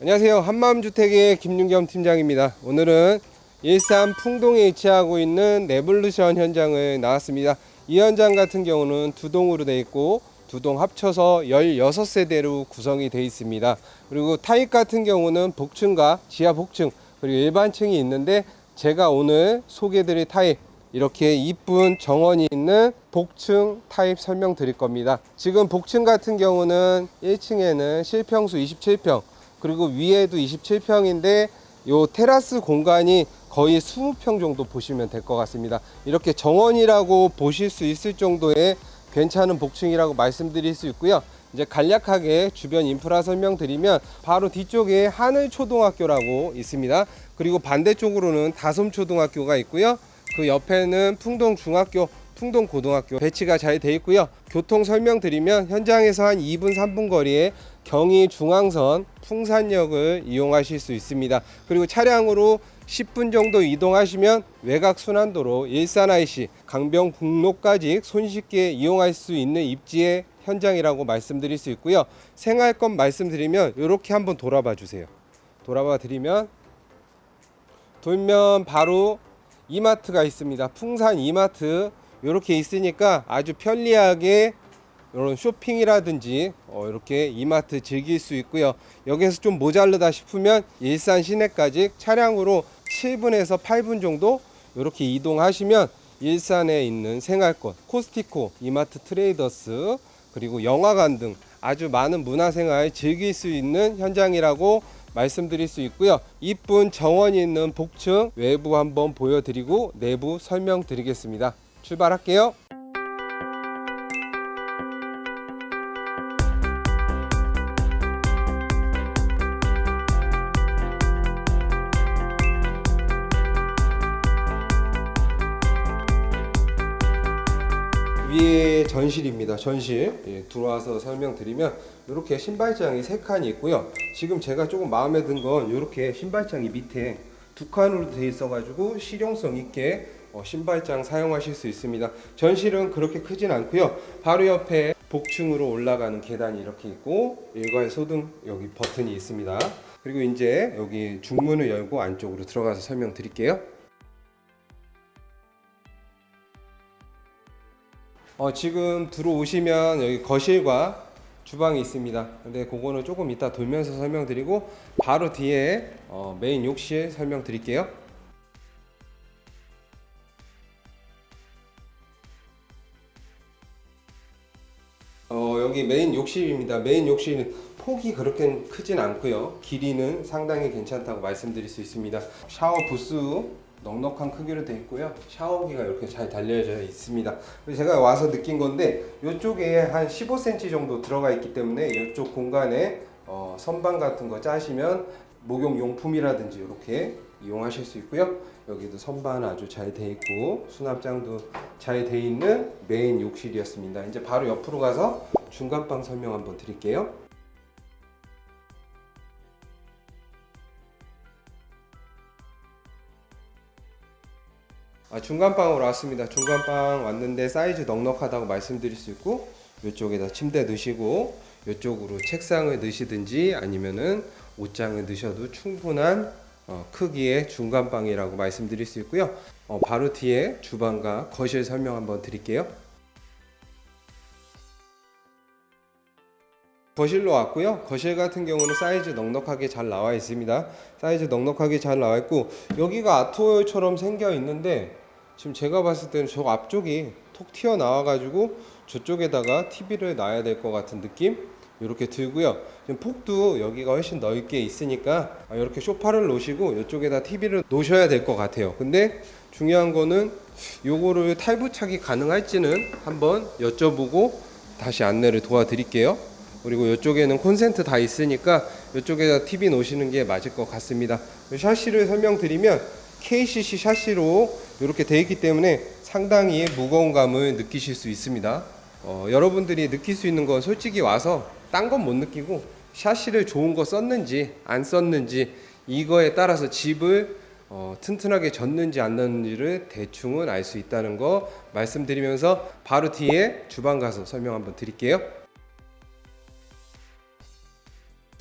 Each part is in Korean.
안녕하세요. 한마음주택의 김윤겸 팀장입니다. 오늘은 일산 풍동에 위치하고 있는 레볼루션 현장을 나왔습니다. 이 현장 같은 경우는 두 동으로 되어 있고 두 동 합쳐서 16세대로 구성이 되어 있습니다. 그리고 타입 같은 경우는 복층과 지하 복층 그리고 일반층이 있는데 제가 오늘 소개드릴 타입 이렇게 이쁜 정원이 있는 복층 타입 설명 드릴 겁니다. 지금 복층 같은 경우는 1층에는 실평수 27평, 그리고 위에도 27평인데 요 테라스 공간이 거의 20평 정도 보시면 될 것 같습니다. 이렇게 정원이라고 보실 수 있을 정도의 괜찮은 복층이라고 말씀드릴 수 있고요. 이제 간략하게 주변 인프라 설명드리면 바로 뒤쪽에 하늘초등학교라고 있습니다. 그리고 반대쪽으로는 다솜초등학교가 있고요. 그 옆에는 풍동중학교, 풍동고등학교 배치가 잘 돼 있고요. 교통 설명드리면 현장에서 한 2분 3분 거리에 경의 중앙선 풍산역을 이용하실 수 있습니다. 그리고 차량으로 10분 정도 이동하시면 외곽 순환도로 일산 IC 강병북로까지 손쉽게 이용할 수 있는 입지의 현장이라고 말씀드릴 수 있고요. 생활권 말씀드리면 이렇게 한번 돌아봐 주세요. 돌아봐 드리면 돌면 바로 이마트가 있습니다. 풍산 이마트 이렇게 있으니까 아주 편리하게 이런 쇼핑이라든지 어, 이렇게 이마트 즐길 수 있고요. 여기에서 좀 모자르다 싶으면 일산 시내까지 차량으로 7분에서 8분 정도 이렇게 이동하시면 일산에 있는 생활권, 코스티코, 이마트 트레이더스 그리고 영화관 등 아주 많은 문화생활 즐길 수 있는 현장이라고 말씀드릴 수 있고요. 이쁜 정원이 있는 복층 외부 한번 보여드리고 내부 설명드리겠습니다. 출발할게요. 위에 전실입니다. 전실 예, 들어와서 설명드리면 이렇게 신발장이 세 칸이 있고요. 지금 제가 조금 마음에 든 건 이렇게 신발장이 밑에 두 칸으로 되어 있어가지고 실용성 있게 어, 신발장 사용하실 수 있습니다. 전실은 그렇게 크진 않고요. 바로 옆에 복층으로 올라가는 계단이 이렇게 있고 일괄 소등 여기 버튼이 있습니다. 그리고 이제 여기 중문을 열고 안쪽으로 들어가서 설명드릴게요. 어, 지금 들어오시면 여기 거실과 주방이 있습니다. 근데 그거는 조금 이따 돌면서 설명드리고 바로 뒤에 어, 메인 욕실 설명드릴게요. 여기 메인 욕실입니다. 메인 욕실은 폭이 그렇게 크진 않고요. 길이는 상당히 괜찮다고 말씀드릴 수 있습니다. 샤워 부스 넉넉한 크기로 되어 있고요. 샤워기가 이렇게 잘 달려져 있습니다. 제가 와서 느낀 건데 이쪽에 한 15cm 정도 들어가 있기 때문에 이쪽 공간에 어, 선반 같은 거 짜시면 목욕 용품이라든지 이렇게 이용하실 수 있고요. 여기도 선반 아주 잘 돼 있고 수납장도 잘 돼 있는 메인 욕실이었습니다. 이제 바로 옆으로 가서 중간방 설명 한번 드릴게요. 아, 중간방으로 왔습니다. 중간방 왔는데 사이즈 넉넉하다고 말씀드릴 수 있고 이쪽에다 침대 넣으시고 이쪽으로 책상을 넣으시든지 아니면은 옷장을 넣으셔도 충분한 어, 크기의 중간방이라고 말씀드릴 수 있고요. 어, 바로 뒤에 주방과 거실 설명 한번 드릴게요. 거실로 왔고요. 거실 같은 경우는 사이즈 넉넉하게 잘 나와 있습니다. 사이즈 넉넉하게 잘 나와 있고 여기가 아트홀처럼 생겨 있는데 지금 제가 봤을 때는 저 앞쪽이 톡 튀어 나와 가지고 저쪽에다가 TV를 놔야 될 것 같은 느낌 이렇게 들고요. 지금 폭도 여기가 훨씬 넓게 있으니까 아, 이렇게 소파를 놓으시고 이쪽에다 TV를 놓으셔야 될 것 같아요. 근데 중요한 거는 요거를 탈부착이 가능할지는 한번 여쭤보고 다시 안내를 도와드릴게요. 그리고 이쪽에는 콘센트 다 있으니까 이쪽에다 TV 놓으시는 게 맞을 것 같습니다. 샤시를 설명드리면 KCC 샤시로 이렇게 되어 있기 때문에 상당히 무거운 감을 느끼실 수 있습니다. 어, 여러분들이 느낄 수 있는 건 솔직히 와서 딴 건 못 느끼고 샤시를 좋은 거 썼는지 안 썼는지 이거에 따라서 집을 어, 튼튼하게 졌는지 안 졌는지를 대충은 알 수 있다는 거 말씀드리면서 바로 뒤에 주방 가서 설명 한번 드릴게요.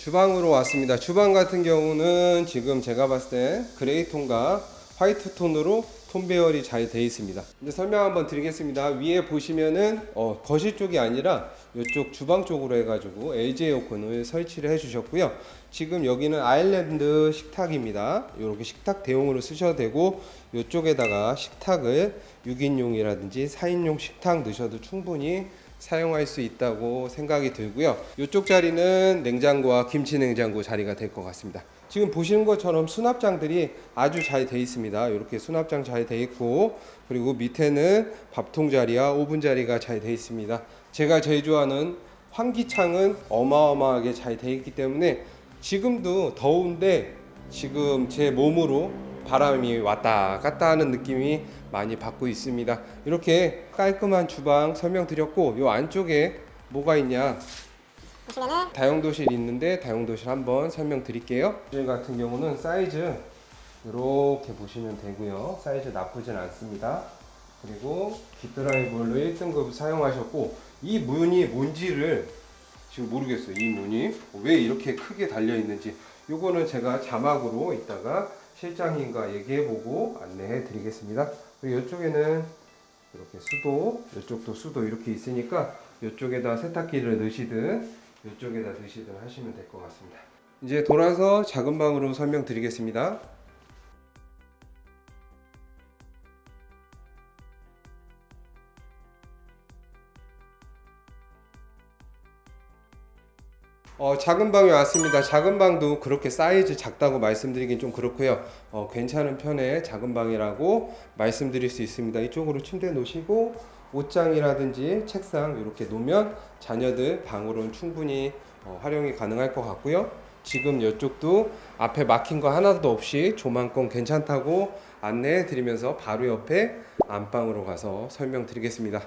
주방으로 왔습니다. 주방 같은 경우는 지금 제가 봤을 때 그레이 톤과 화이트 톤으로 톤 배열이 잘 되어 있습니다. 이제 설명 한번 드리겠습니다. 위에 보시면은 어, 거실 쪽이 아니라 이쪽 주방 쪽으로 해가지고 LG 에어컨을 설치를 해주셨고요. 지금 여기는 아일랜드 식탁입니다. 이렇게 식탁 대용으로 쓰셔도 되고 이쪽에다가 식탁을 6인용이라든지 4인용 식탁 넣으셔도 충분히 사용할 수 있다고 생각이 들고요. 이쪽 자리는 냉장고와 김치 냉장고 자리가 될 것 같습니다. 지금 보시는 것처럼 수납장들이 아주 잘 돼 있습니다. 이렇게 수납장 잘 돼 있고 그리고 밑에는 밥통 자리와 오븐 자리가 잘 돼 있습니다. 제가 제일 좋아하는 환기창은 어마어마하게 잘 돼 있기 때문에 지금도 더운데 지금 제 몸으로 바람이 왔다 갔다 하는 느낌이 많이 받고 있습니다. 이렇게 깔끔한 주방 설명드렸고 요 안쪽에 뭐가 있냐 보시면은 다용도실 있는데 다용도실 한번 설명드릴게요. 이 같은 경우는 사이즈 이렇게 보시면 되고요. 사이즈 나쁘진 않습니다. 그리고 뒷드라이브로 1등급 사용하셨고 이 문이 뭔지를 지금 모르겠어요. 이 문이 왜 이렇게 크게 달려 있는지 요거는 제가 자막으로 이따가 실장님과 얘기해보고 안내해 드리겠습니다. 그리고 이쪽에는 이렇게 수도, 이쪽도 수도 이렇게 있으니까 이쪽에다 세탁기를 넣으시든 이쪽에다 넣으시든 하시면 될 것 같습니다. 이제 돌아서 작은 방으로 설명드리겠습니다. 어, 작은 방이 왔습니다. 작은 방도 그렇게 사이즈 작다고 말씀드리긴 좀 그렇고요. 어, 괜찮은 편의 작은 방이라고 말씀드릴 수 있습니다. 이쪽으로 침대 놓으시고 옷장이라든지 책상 이렇게 놓으면 자녀들 방으로는 충분히 어, 활용이 가능할 것 같고요. 지금 이쪽도 앞에 막힌 거 하나도 없이 조망권 괜찮다고 안내해 드리면서 바로 옆에 안방으로 가서 설명드리겠습니다.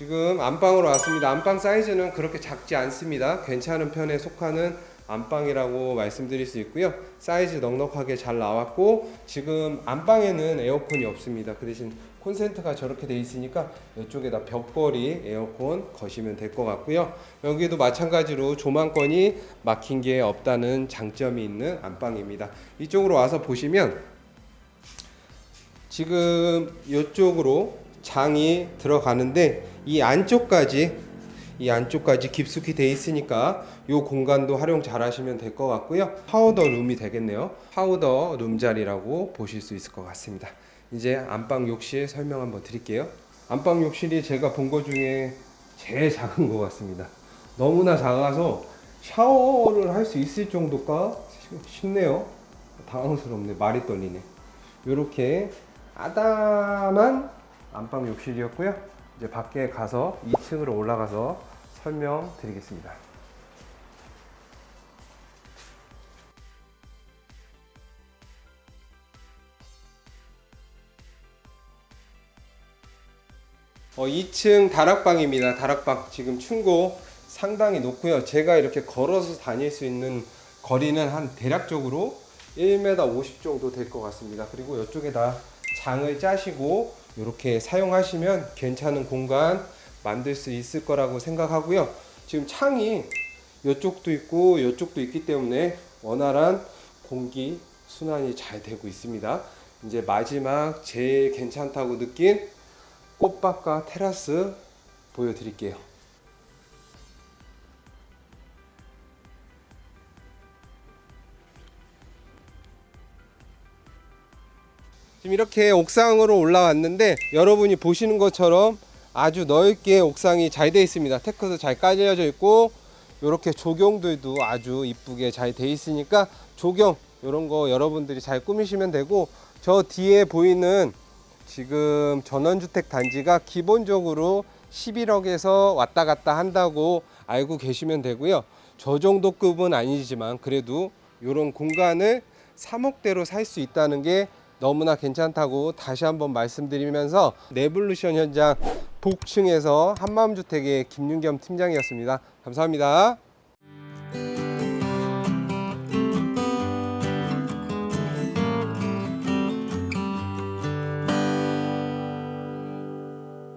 지금 안방으로 왔습니다. 안방 사이즈는 그렇게 작지 않습니다. 괜찮은 편에 속하는 안방이라고 말씀드릴 수 있고요. 사이즈 넉넉하게 잘 나왔고 지금 안방에는 에어컨이 없습니다. 그 대신 콘센트가 저렇게 돼 있으니까 이쪽에다 벽걸이 에어컨 거시면 될 것 같고요. 여기도 마찬가지로 조망권이 막힌 게 없다는 장점이 있는 안방입니다. 이쪽으로 와서 보시면 지금 이쪽으로 장이 들어가는데 이 안쪽까지 이 안쪽까지 깊숙이 돼 있으니까 이 공간도 활용 잘 하시면 될 것 같고요. 파우더 룸이 되겠네요. 파우더 룸 자리라고 보실 수 있을 것 같습니다. 이제 안방 욕실 설명 한번 드릴게요. 안방 욕실이 제가 본 것 중에 제일 작은 것 같습니다. 너무나 작아서 샤워를 할 수 있을 정도가 싶네요. 당황스럽네. 말이 떨리네. 이렇게 아담한 안방 욕실이었고요. 이제 밖에 가서 2층으로 올라가서 설명드리겠습니다. 어, 2층 다락방입니다. 다락방 지금 층고 상당히 높고요. 제가 이렇게 걸어서 다닐 수 있는 거리는 한 대략적으로 1m 50 정도 될 것 같습니다. 그리고 이쪽에다 장을 짜시고 이렇게 사용하시면 괜찮은 공간 만들 수 있을 거라고 생각하고요. 지금 창이 이쪽도 있고 이쪽도 있기 때문에 원활한 공기 순환이 잘 되고 있습니다. 이제 마지막 제일 괜찮다고 느낀 꽃밭과 테라스 보여드릴게요. 지금 이렇게 옥상으로 올라왔는데 여러분이 보시는 것처럼 아주 넓게 옥상이 잘 되어 있습니다. 테크도 잘 깔려져 있고 이렇게 조경들도 아주 이쁘게 잘 되어 있으니까 조경 이런 거 여러분들이 잘 꾸미시면 되고 저 뒤에 보이는 지금 전원주택 단지가 기본적으로 11억에서 왔다 갔다 한다고 알고 계시면 되고요. 저 정도 급은 아니지만 그래도 이런 공간을 3억대로 살 수 있다는 게 너무나 괜찮다고 다시 한번 말씀드리면서 레볼루션 현장 복층에서 한마음주택의 김윤겸 팀장이었습니다. 감사합니다.